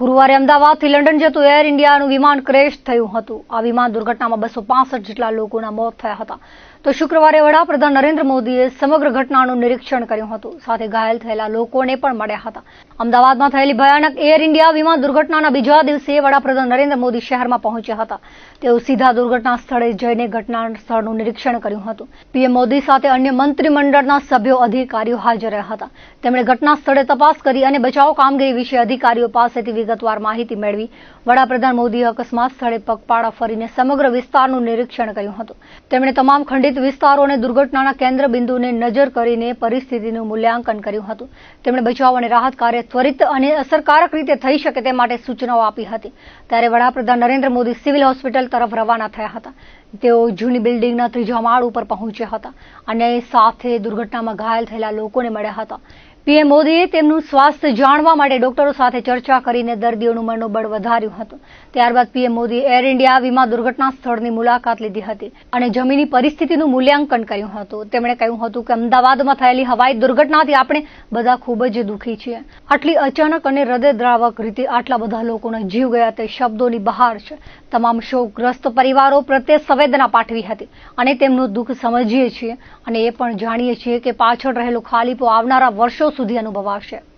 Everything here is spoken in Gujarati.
ગુરુવારે અમદાવાદથી લંડન જતું એર ઇન્ડિયાનું વિમાન ક્રેશ થયું હતું. આ વિમાન દુર્ઘટનામાં બસો જેટલા લોકોના મોત થયા હતા. તો શુક્રવારે વડાપ્રધાન નરેન્દ્ર મોદીએ સમગ્ર ઘટનાનું નિરીક્ષણ કર્યું હતું. સાથે ઘાયલ થયેલા લોકોને પણ મળ્યા હતા. અમદાવાદમાં થયેલી ભયાનક એર ઇન્ડિયા વિમાન દુર્ઘટનાના બીજા દિવસે વડાપ્રધાન નરેન્દ્ર મોદી શહેરમાં પહોંચ્યા હતા. તેઓ સીધા દુર્ઘટના સ્થળે જઈને ઘટના સ્થળનું નિરીક્ષણ કર્યું હતું. પીએમ મોદી સાથે અન્ય મંત્રીમંડળના સભ્યો અધિકારીઓ હાજર રહ્યા હતા. તેમણે ઘટના સ્થળે તપાસ કરી અને બચાવ કામગીરી વિશે અધિકારીઓ પાસેથી વિગતવાર માહિતી મેળવી. વડાપ્રધાન મોદીએ અકસ્માત સ્થળે પગપાળા ફરીને સમગ્ર વિસ્તારનું નિરીક્ષણ કર્યું હતું. તેમણે તમામ ખંડિત વિસ્તારો અને દુર્ઘટનાના કેન્દ્ર બિંદુને નજર કરીને પરિસ્થિતિનું મૂલ્યાંકન કર્યું હતું. તેમણે બચાવ અને રાહત કાર્ય ત્વરિત અને અસરકારક રીતે થઈ શકે તે માટે સૂચનાઓ આપી હતી. ત્યારે વડાપ્રધાન નરેન્દ્ર મોદી સિવિલ હોસ્પિટલ તરફ રવાના થયા હતા. તેઓ જૂની બિલ્ડિંગના ત્રીજા માળ ઉપર પહોંચ્યા હતા અને સાથે દુર્ઘટનામાં ઘાયલ થયેલા લોકોને મળ્યા હતા. પીએમ મોદીએ તેમનું સ્વાસ્થ્ય જાણવા માટે ડોક્ટરો સાથે ચર્ચા કરીને દર્દીઓનું મનોબળ વધાર્યું હતું. ત્યારબાદ પીએમ મોદીએ એર ઇન્ડિયા વિમાન દુર્ઘટના સ્થળની મુલાકાત લીધી હતી અને જમીની પરિસ્થિતિનું મૂલ્યાંકન કર્યું હતું. તેમણે કહ્યું હતું કે અમદાવાદમાં થયેલી હવાઈ દુર્ઘટનાથી આપણે બધા ખૂબ જ દુઃખી છીએ. આટલી અચાનક અને હૃદયદ્રાવક રીતે આટલા બધા લોકોના જીવ ગયા તે શબ્દોની બહાર છે. તમામ શોકગ્રસ્ત પરિવારો સંવેદના પાઠવી હતી. અને તેમનું દુઃખ સમજીએ છીએ અને એ પણ જાણીએ છીએ કે પાછળ રહેલો ખાલીપો આવનારા વર્ષો સુધી અનુભવાશે.